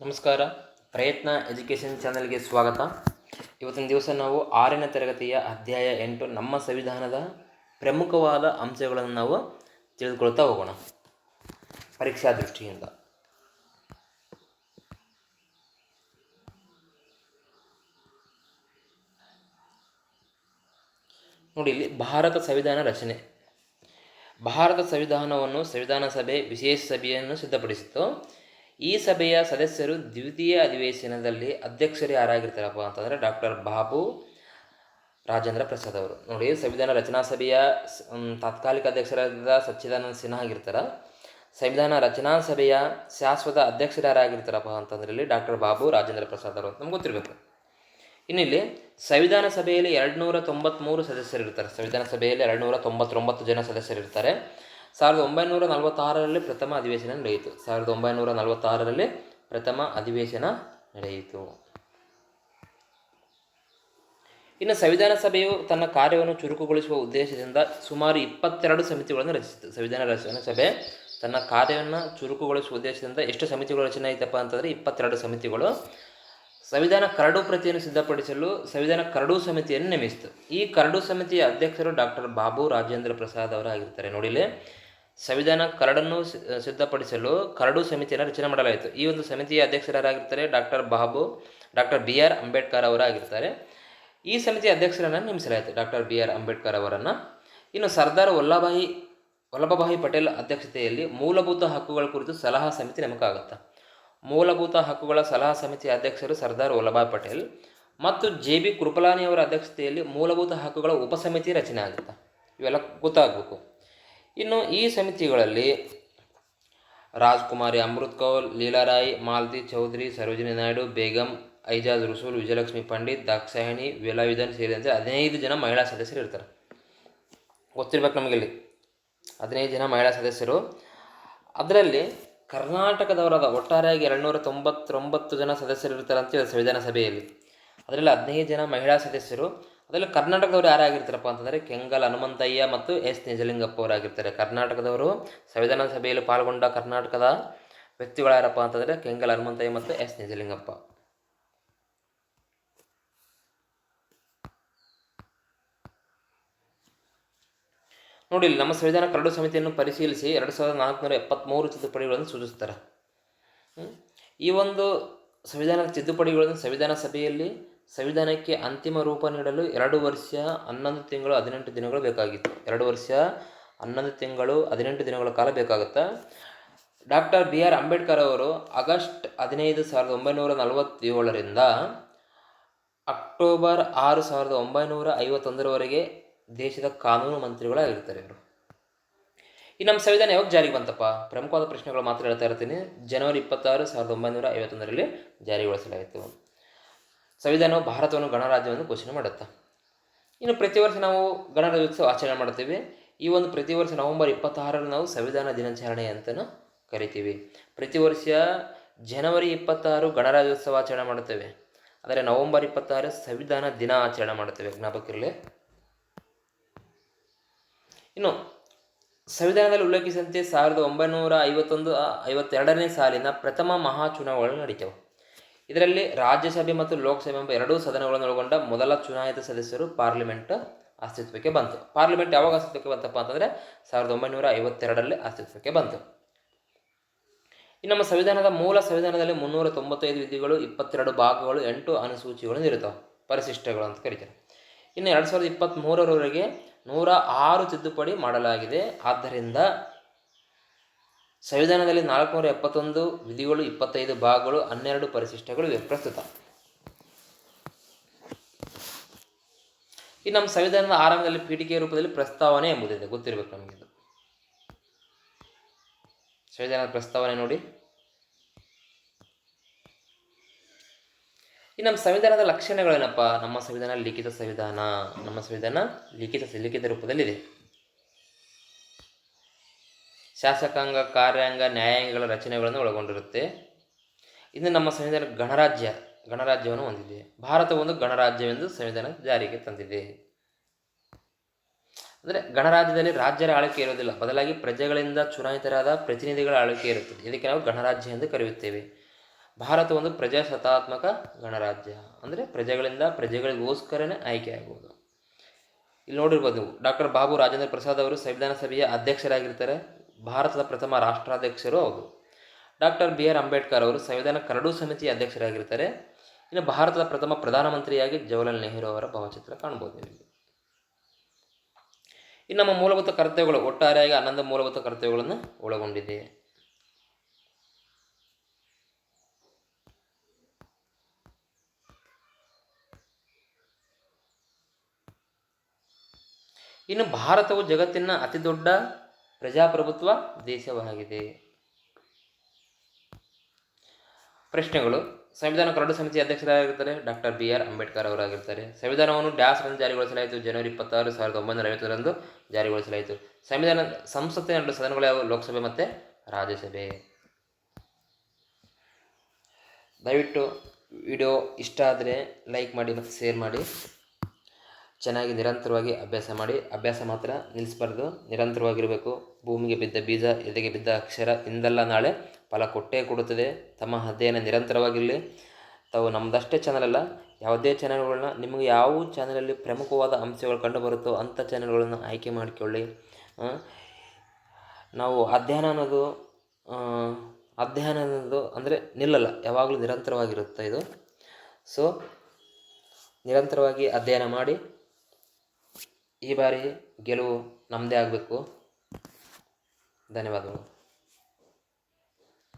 ನಮಸ್ಕಾರ. ಪ್ರಯತ್ನ ಎಜುಕೇಷನ್ ಚಾನಲ್ಗೆ ಸ್ವಾಗತ. ಇವತ್ತಿನ ದಿವಸ ನಾವು ಆರನೇ ತರಗತಿಯ ಅಧ್ಯಾಯ ಎಂಟು, ನಮ್ಮ ಸಂವಿಧಾನದ ಪ್ರಮುಖವಾದ ಅಂಶಗಳನ್ನು ನಾವು ತಿಳಿದುಕೊಳ್ತಾ ಹೋಗೋಣ. ಪರೀಕ್ಷಾ ದೃಷ್ಟಿಯಿಂದ. ನೋಡಿ, ಇಲ್ಲಿ ಭಾರತ ಸಂವಿಧಾನ ರಚನೆ. ಭಾರತ ಸಂವಿಧಾನವನ್ನು ಸಂವಿಧಾನ ಸಭೆ, ವಿಶೇಷ ಸಭೆಯನ್ನು ಸಿದ್ಧಪಡಿಸಿತು ಈ ಸಭೆಯ ಸದಸ್ಯರು ದ್ವಿತೀಯ ಅಧಿವೇಶನದಲ್ಲಿ ಅಧ್ಯಕ್ಷರು ಯಾರಾಗಿರ್ತಾರಪ್ಪ ಅಂತಂದರೆ ಡಾಕ್ಟರ್ ಬಾಬು ರಾಜೇಂದ್ರ ಪ್ರಸಾದ್ ಅವರು. ನೋಡಿ, ಸಂವಿಧಾನ ರಚನಾ ಸಭೆಯ ತಾತ್ಕಾಲಿಕ ಅಧ್ಯಕ್ಷರಾದ ಸಚ್ಚಿದಾನಂದ ಸಿನ್ಹಾ ಆಗಿರ್ತಾರೆ. ಸಂವಿಧಾನ ರಚನಾ ಸಭೆಯ ಶಾಶ್ವತ ಅಧ್ಯಕ್ಷರು ಯಾರಾಗಿರ್ತಾರಪ್ಪ ಅಂತಂದ್ರೆ ಇಲ್ಲಿ ಡಾಕ್ಟರ್ ಬಾಬು ರಾಜೇಂದ್ರ ಪ್ರಸಾದ್ ಅವರು ಅಂತ ನಮ್ಗೆ ಗೊತ್ತಿರಬೇಕು. ಇನ್ನಿಲ್ಲಿ ಸಂವಿಧಾನ ಸಭೆಯಲ್ಲಿ ಎರಡು ನೂರ ತೊಂಬತ್ತ್ಮೂರು ಸದಸ್ಯರು ಇರ್ತಾರೆ. ಸಂವಿಧಾನ ಸಭೆಯಲ್ಲಿ ಎರಡು ನೂರ ತೊಂಬತ್ತೊಂಬತ್ತು ಜನ ಸದಸ್ಯರು ಇರ್ತಾರೆ. ಸಾವಿರದ ಒಂಬೈನೂರ ನಲವತ್ತಾರರಲ್ಲಿ ಪ್ರಥಮ ಅಧಿವೇಶನ ನಡೆಯಿತು. ಸಾವಿರದ ಒಂಬೈನೂರ ನಲವತ್ತಾರರಲ್ಲಿ ಪ್ರಥಮ ಅಧಿವೇಶನ ನಡೆಯಿತು. ಇನ್ನು ಸಂವಿಧಾನ ಸಭೆಯು ತನ್ನ ಕಾರ್ಯವನ್ನು ಚುರುಕುಗೊಳಿಸುವ ಉದ್ದೇಶದಿಂದ ಸುಮಾರು ಇಪ್ಪತ್ತೆರಡು ಸಮಿತಿಗಳನ್ನು ರಚಿಸಿತು. ಸಂವಿಧಾನ ರಚನಾ ಸಭೆ ತನ್ನ ಕಾರ್ಯವನ್ನು ಚುರುಕುಗೊಳಿಸುವ ಉದ್ದೇಶದಿಂದ ಎಷ್ಟು ಸಮಿತಿಗಳು ರಚನೆ ಆಯಿತಪ್ಪ ಅಂತಂದರೆ ಇಪ್ಪತ್ತೆರಡು ಸಮಿತಿಗಳು. ಸಂವಿಧಾನ ಕರಡು ಪ್ರತಿಯನ್ನು ಸಿದ್ಧಪಡಿಸಲು ಸಂವಿಧಾನ ಕರಡು ಸಮಿತಿಯನ್ನು ನೇಮಿಸಿತು. ಈ ಕರಡು ಸಮಿತಿಯ ಅಧ್ಯಕ್ಷರು ಡಾಕ್ಟರ್ ಬಾಬು ರಾಜೇಂದ್ರ ಪ್ರಸಾದ್ ಅವರಾಗಿರ್ತಾರೆ. ನೋಡಿಲಿ ಸಂವಿಧಾನ ಕರಡನ್ನು ಸಿದ್ಧಪಡಿಸಲು ಕರಡು ಸಮಿತಿಯನ್ನು ರಚನೆ ಮಾಡಲಾಯಿತು. ಈ ಒಂದು ಸಮಿತಿಯ ಅಧ್ಯಕ್ಷರಾಗಿರ್ತಾರೆ doctor Babu, doctor B R Ambedkar ಅವರಾಗಿರ್ತಾರೆ. ಈ ಸಮಿತಿಯ ಅಧ್ಯಕ್ಷರನ್ನು ನೇಮಿಸಲಾಯಿತು ಡಾಕ್ಟರ್ ಬಿ ಆರ್ ಅಂಬೇಡ್ಕರ್ ಅವರನ್ನು. ಇನ್ನು ಸರ್ದಾರ್ ವಲ್ಲಭಾಯಿ, ವಲ್ಲಭಭಾಯಿ ಪಟೇಲ್ ಅಧ್ಯಕ್ಷತೆಯಲ್ಲಿ ಮೂಲಭೂತ ಹಕ್ಕುಗಳ ಕುರಿತು ಸಲಹಾ ಸಮಿತಿ ನೇಮಕ ಮೂಲಭೂತ ಹಕ್ಕುಗಳ ಸಲಹಾ ಸಮಿತಿಯ ಅಧ್ಯಕ್ಷರು ಸರ್ದಾರ್ ವಲ್ಲಭಾಯ್ ಪಟೇಲ್ ಮತ್ತು ಜೆ ಬಿ ಕೃಪಲಾನಿ ಅವರ ಅಧ್ಯಕ್ಷತೆಯಲ್ಲಿ ಮೂಲಭೂತ ಹಕ್ಕುಗಳ ಉಪಸಮಿತಿ ರಚನೆ ಆಗುತ್ತೆ. ಇವೆಲ್ಲ ಗೊತ್ತಾಗಬೇಕು. ಇನ್ನು ಈ ಸಮಿತಿಗಳಲ್ಲಿ ರಾಜ್ಕುಮಾರಿ ಅಮೃತ್ ಕೌಲ್ ಲೀಲಾರಾಯ್ ಮಾಲ್ತಿ ಚೌಧರಿ, ಸರೋಜಿನಿ ನಾಯ್ಡು, ಬೇಗಂ, ಐಜಾಜ್ ರುಸೂಲ್, ವಿಜಯಲಕ್ಷ್ಮಿ ಪಂಡಿತ್, ದಾಕ್ಷಾಯಣಿ, ವೇಲಾಯುಧನ್ ಸೇರಿದಂತೆ ಹದಿನೈದು ಜನ ಮಹಿಳಾ ಸದಸ್ಯರು ಇರ್ತಾರೆ. ಗೊತ್ತಿರ್ಬೇಕು ನಮಗೆ ಇಲ್ಲಿ. ಹದಿನೈದು ಜನ ಮಹಿಳಾ ಸದಸ್ಯರು. ಅದರಲ್ಲಿ ಕರ್ನಾಟಕದವರಾದ ಒಟ್ಟಾರೆಯಾಗಿ ಎರಡುನೂರ ತೊಂಬತ್ತೊಂಬತ್ತು ಜನ ಸದಸ್ಯರು ಇರ್ತಾರೆ ಸಂವಿಧಾನ ಸಭೆಯಲ್ಲಿ. ಅದರಲ್ಲಿ ಹದಿನೈದು ಜನ ಮಹಿಳಾ ಸದಸ್ಯರು. ಅದರಲ್ಲಿ ಕರ್ನಾಟಕದವರು ಯಾರಾಗಿರ್ತಾರಪ್ಪ ಅಂತಂದರೆ ಕೆಂಗಲ್, ಹನುಮಂತಯ್ಯ ಮತ್ತು ಎಸ್ ನಿಜಲಿಂಗಪ್ಪ ಅವರಾಗಿರ್ತಾರೆ ಕರ್ನಾಟಕದವರು ಸಂವಿಧಾನ ಸಭೆಯಲ್ಲಿ ಪಾಲ್ಗೊಂಡ ಕರ್ನಾಟಕದ ವ್ಯಕ್ತಿಗಳು ಯಾರಪ್ಪ ಅಂತಂದರೆ ಕೆಂಗಲ್, ಹನುಮಂತಯ್ಯ ಮತ್ತು ಎಸ್ ನಿಜಲಿಂಗಪ್ಪ. ನೋಡಿ ನಮ್ಮ ಸಂವಿಧಾನ ಕರಡು ಸಮಿತಿಯನ್ನು ಪರಿಶೀಲಿಸಿ ಎರಡು ಸಾವಿರದ ನಾಲ್ಕುನೂರ ಎಪ್ಪತ್ತ್ಮೂರು ತಿದ್ದುಪಡಿಗಳನ್ನು ಸೂಚಿಸ್ತಾರೆ. ಈ ಒಂದು ಸಂವಿಧಾನದ ತಿದ್ದುಪಡಿಗಳನ್ನು ಸಂವಿಧಾನ ಸಭೆಯಲ್ಲಿ ಸಂವಿಧಾನಕ್ಕೆ ಅಂತಿಮ ರೂಪ ನೀಡಲು ಎರಡು ವರ್ಷ ಹನ್ನೊಂದು ತಿಂಗಳು ಹದಿನೆಂಟು ದಿನಗಳು ಬೇಕಾಗಿತ್ತು. ಎರಡು ವರ್ಷ ಹನ್ನೊಂದು ತಿಂಗಳು ಹದಿನೆಂಟು ದಿನಗಳ ಕಾಲ ಬೇಕಾಗುತ್ತೆ? ಡಾಕ್ಟರ್ ಬಿ ಆರ್ ಅಂಬೇಡ್ಕರ್ ಅವರು ಆಗಸ್ಟ್ ಹದಿನೈದು ಸಾವಿರದ ಒಂಬೈನೂರ ನಲವತ್ತೇಳರಿಂದ ಅಕ್ಟೋಬರ್ ಆರು ಸಾವಿರದ ಒಂಬೈನೂರ ಐವತ್ತೊಂದರವರೆಗೆ ದೇಶದ ಕಾನೂನು ಮಂತ್ರಿಗಳಾಗಿರ್ತಾರೆ ಇವರು. ಈ ನಮ್ಮ ಸಂವಿಧಾನ ಯಾವಾಗ ಜಾರಿಗೆ ಬಂತಪ್ಪ? ಪ್ರಮುಖವಾದ ಪ್ರಶ್ನೆಗಳು ಮಾತ್ರ ಹೇಳ್ತಾ ಇರ್ತೀನಿ. ಜನವರಿ ಇಪ್ಪತ್ತಾರು ಸಾವಿರದ ಒಂಬೈನೂರ ಐವತ್ತೊಂದರಲ್ಲಿ ಜಾರಿಗೊಳಿಸಲಾಯಿತು ಸಂವಿಧಾನವು ಭಾರತವನ್ನು ಗಣರಾಜ್ಯವನ್ನು ಘೋಷಣೆ ಮಾಡುತ್ತೆ? ಇನ್ನು ಪ್ರತಿ ವರ್ಷ ನಾವು ಗಣರಾಜ್ಯೋತ್ಸವ ಆಚರಣೆ ಮಾಡ್ತೀವಿ ಈ ಒಂದು ಪ್ರತಿ ವರ್ಷ ನವೆಂಬರ್ ಇಪ್ಪತ್ತಾರರಲ್ಲಿ ನಾವು ಸಂವಿಧಾನ ದಿನಾಚರಣೆ ಅಂತಲೂ ಕರಿತೀವಿ. ಪ್ರತಿ ವರ್ಷ ಜನವರಿ ಇಪ್ಪತ್ತಾರು ಗಣರಾಜ್ಯೋತ್ಸವ ಆಚರಣೆ ಮಾಡುತ್ತೇವೆ. ಆದರೆ ನವೆಂಬರ್ ಇಪ್ಪತ್ತಾರು ಸಂವಿಧಾನ ದಿನ ಆಚರಣೆ ಮಾಡುತ್ತೇವೆ. ಜ್ಞಾಪಕರಲ್ಲಿ ಇನ್ನು ಸಂವಿಧಾನದಲ್ಲಿ ಉಲ್ಲೇಖಿಸಿದಂತೆ ಸಾವಿರದ ಒಂಬೈನೂರ ಐವತ್ತೊಂದು, ಐವತ್ತೆರಡನೇ ಸಾಲಿನ ಪ್ರಥಮ ಮಹಾ ಚುನಾವಣೆಗಳು ನಡೀತವೆ. ಇದರಲ್ಲಿ ರಾಜ್ಯಸಭೆ ಮತ್ತು ಲೋಕಸಭೆ ಎಂಬ ಎರಡೂ ಸದನಗಳನ್ನು ಒಳಗೊಂಡ ಮೊದಲ ಚುನಾಯಿತ ಸದಸ್ಯರು ಪಾರ್ಲಿಮೆಂಟ್ ಅಸ್ತಿತ್ವಕ್ಕೆ ಬಂತು. ಪಾರ್ಲಿಮೆಂಟ್ ಯಾವಾಗ ಅಸ್ತಿತ್ವಕ್ಕೆ ಬಂತಪ್ಪ ಅಂತಂದರೆ ಸಾವಿರದ ಒಂಬೈನೂರ ಐವತ್ತೆರಡರಲ್ಲಿ ಅಸ್ತಿತ್ವಕ್ಕೆ ಬಂತು. ಇನ್ನು ನಮ್ಮ ಸಂವಿಧಾನದ ಮೂಲ ಸಂವಿಧಾನದಲ್ಲಿ ಮುನ್ನೂರ ತೊಂಬತ್ತೈದು ವಿಧಿಗಳು, ಇಪ್ಪತ್ತೆರಡು ಭಾಗಗಳು, ಎಂಟು ಅನುಸೂಚಿಗಳು ಇರುತ್ತವೆ ಪರಿಶಿಷ್ಟಗಳು ಅಂತ ಕರೀತಾರೆ. ಇನ್ನು ಎರಡು ಸಾವಿರದ ಇಪ್ಪತ್ತ್ಮೂರರವರೆಗೆ ನೂರ ಆರು ತಿದ್ದುಪಡಿ ಮಾಡಲಾಗಿದೆ. ಆದ್ದರಿಂದ ಸಂವಿಧಾನದಲ್ಲಿ ನಾಲ್ಕುನೂರ ಎಪ್ಪತ್ತೊಂದು ವಿಧಿಗಳು, ಇಪ್ಪತ್ತೈದು ಭಾಗಗಳು, ಹನ್ನೆರಡು ಪರಿಶಿಷ್ಟಗಳು ಇವೆ. ಪ್ರಸ್ತುತ. ಈ ನಮ್ಮ ಸಂವಿಧಾನದ ಆರಂಭದಲ್ಲಿ ಪೀಠಿಕೆಯ ರೂಪದಲ್ಲಿ ಪ್ರಸ್ತಾವನೆ ಎಂಬುದಿದೆ. ಗೊತ್ತಿರಬೇಕು ನಮಗೆ ಸಂವಿಧಾನದ ಪ್ರಸ್ತಾವನೆ ನೋಡಿ. ಈ ನಮ್ಮ ಸಂವಿಧಾನದ ಲಕ್ಷಣಗಳೇನಪ್ಪ? ನಮ್ಮ ಸಂವಿಧಾನ ಲಿಖಿತ ಸಂವಿಧಾನ, ನಮ್ಮ ಸಂವಿಧಾನ ಲಿಖಿತ ಲಿಖಿತ ರೂಪದಲ್ಲಿದೆ. ಶಾಸಕಾಂಗ, ಕಾರ್ಯಾಂಗ, ನ್ಯಾಯಾಂಗಗಳ ರಚನೆಗಳನ್ನು ಒಳಗೊಂಡಿರುತ್ತೆ. ಇನ್ನು ನಮ್ಮ ಸಂವಿಧಾನ ಗಣರಾಜ್ಯ, ಗಣರಾಜ್ಯವನ್ನು ಹೊಂದಿದೆ. ಭಾರತ ಒಂದು ಗಣರಾಜ್ಯವೆಂದು ಸಂವಿಧಾನ ಜಾರಿಗೆ ತಂದಿದೆ. ಅಂದರೆ ಗಣರಾಜ್ಯದಲ್ಲಿ ರಾಜ್ಯರ ಆಳ್ವಿಕೆ ಇರೋದಿಲ್ಲ ಬದಲಾಗಿ ಪ್ರಜೆಗಳಿಂದ ಚುನಾಯಿತರಾದ ಪ್ರತಿನಿಧಿಗಳ ಆಳ್ವಿಕೆ ಇರುತ್ತದೆ. ಇದಕ್ಕೆ ನಾವು ಗಣರಾಜ್ಯ ಎಂದು ಕರೆಯುತ್ತೇವೆ. ಭಾರತ ಒಂದು ಪ್ರಜಾಸತ್ತಾತ್ಮಕ ಗಣರಾಜ್ಯ. ಅಂದರೆ ಪ್ರಜೆಗಳಿಂದ ಪ್ರಜೆಗಳಿಗೋಸ್ಕರನೇ ಆಯ್ಕೆ ಆಗುವುದು. ಇಲ್ಲಿ ನೋಡಿರ್ಬೋದು ಡಾಕ್ಟರ್ ಬಾಬು ರಾಜೇಂದ್ರ ಪ್ರಸಾದ್ ಅವರು ಸಂವಿಧಾನ ಸಭೆಯ ಅಧ್ಯಕ್ಷರಾಗಿರ್ತಾರೆ. ಭಾರತದ ಪ್ರಥಮ ರಾಷ್ಟ್ರಾಧ್ಯಕ್ಷರು ಹೌದು ಡಾಕ್ಟರ್ ಬಿ ಆರ್ ಅಂಬೇಡ್ಕರ್ ಅವರು ಸಂವಿಧಾನ ಕರಡು ಸಮಿತಿಯ ಅಧ್ಯಕ್ಷರಾಗಿರ್ತಾರೆ. ಇನ್ನು ಭಾರತದ ಪ್ರಥಮ ಪ್ರಧಾನಮಂತ್ರಿಯಾಗಿ ಜವಾಹರ್ಲಾಲ್ ನೆಹರು ಅವರ ಭಾವಚಿತ್ರ ಕಾಣ್ಬೋದು ನಿಮಗೆ. ಇನ್ನು ನಮ್ಮ ಮೂಲಭೂತ ಕರ್ತವ್ಯಗಳು ಒಟ್ಟಾರೆಯಾಗಿ ಹನ್ನೊಂದು ಮೂಲಭೂತ ಕರ್ತವ್ಯಗಳನ್ನು ಒಳಗೊಂಡಿದೆ. ಇನ್ನು ಭಾರತವು ಜಗತ್ತಿನ ಅತಿ ದೊಡ್ಡ ಪ್ರಜಾಪ್ರಭುತ್ವ ದೇಶವಾಗಿದೆ. ಪ್ರಶ್ನೆಗಳು. ಸಂವಿಧಾನ ಕರಡು ಸಮಿತಿ ಅಧ್ಯಕ್ಷರಾಗಿರ್ತಾರೆ ಡಾಕ್ಟರ್ ಬಿ ಆರ್ ಅಂಬೇಡ್ಕರ್ ಅವರಾಗಿರ್ತಾರೆ ಸಂವಿಧಾನವನ್ನು ಡ್ಯಾಸ್ರಂದು ಜಾರಿಗೊಳಿಸಲಾಯಿತು ಜನವರಿ ಇಪ್ಪತ್ತಾರು, ಸಾವಿರದ ಒಂಬೈನೂರ ಐವತ್ತರಂದು ಜಾರಿಗೊಳಿಸಲಾಯಿತು. ಸಂವಿಧಾನ ಸಂಸತ್ತಿನ ಎರಡು ಸದನಗಳು ಯಾವುವು? ಲೋಕಸಭೆ ಮತ್ತು ರಾಜ್ಯಸಭೆ. ದಯವಿಟ್ಟು ವಿಡಿಯೋ ಇಷ್ಟ ಆದರೆ ಲೈಕ್ ಮಾಡಿ ಮತ್ತು ಶೇರ್ ಮಾಡಿ. ಚೆನ್ನಾಗಿ ನಿರಂತರವಾಗಿ ಅಭ್ಯಾಸ ಮಾಡಿ, ಅಭ್ಯಾಸ ಮಾತ್ರ ನಿಲ್ಲಿಸಬಾರ್ದು. ನಿರಂತರವಾಗಿರಬೇಕು. ಭೂಮಿಗೆ ಬಿದ್ದ ಬೀಜ, ಎದೆಗೆ ಬಿದ್ದ ಅಕ್ಷರ, ಇಂದಲ್ಲ ನಾಳೆ ಫಲ ಕೊಟ್ಟೇ ಕೊಡುತ್ತದೆ. ತಮ್ಮ ಅಧ್ಯಯನ ನಿರಂತರವಾಗಿರಲಿ. ತಾವು ನಮ್ಮದಷ್ಟೇ ಚಾನಲ್ ಅಲ್ಲ, ಯಾವುದೇ ಚಾನಲ್ಗಳನ್ನ ನಿಮಗೆ ಯಾವ ಚಾನಲಲ್ಲಿ ಪ್ರಮುಖವಾದ ಅಂಶಗಳು ಕಂಡು ಬರುತ್ತೋ ಅಂಥ ಚಾನಲ್ಗಳನ್ನು ಆಯ್ಕೆ ಮಾಡಿಕೊಳ್ಳಿ. ನಾವು ಅಧ್ಯಯನ ಅನ್ನೋದು ಅಧ್ಯಯನ ಅನ್ನೋದು ಅಂದರೆ ನಿಲ್ಲಲ್ಲ, ಯಾವಾಗಲೂ ನಿರಂತರವಾಗಿರುತ್ತೆ ಇದು. ಸೊ ನಿರಂತರವಾಗಿ ಅಧ್ಯಯನ ಮಾಡಿ ಈ ಬಾರಿ ಗೆಲುವು ನಮ್ಮದೇ ಆಗಬೇಕು. ಧನ್ಯವಾದಗಳು.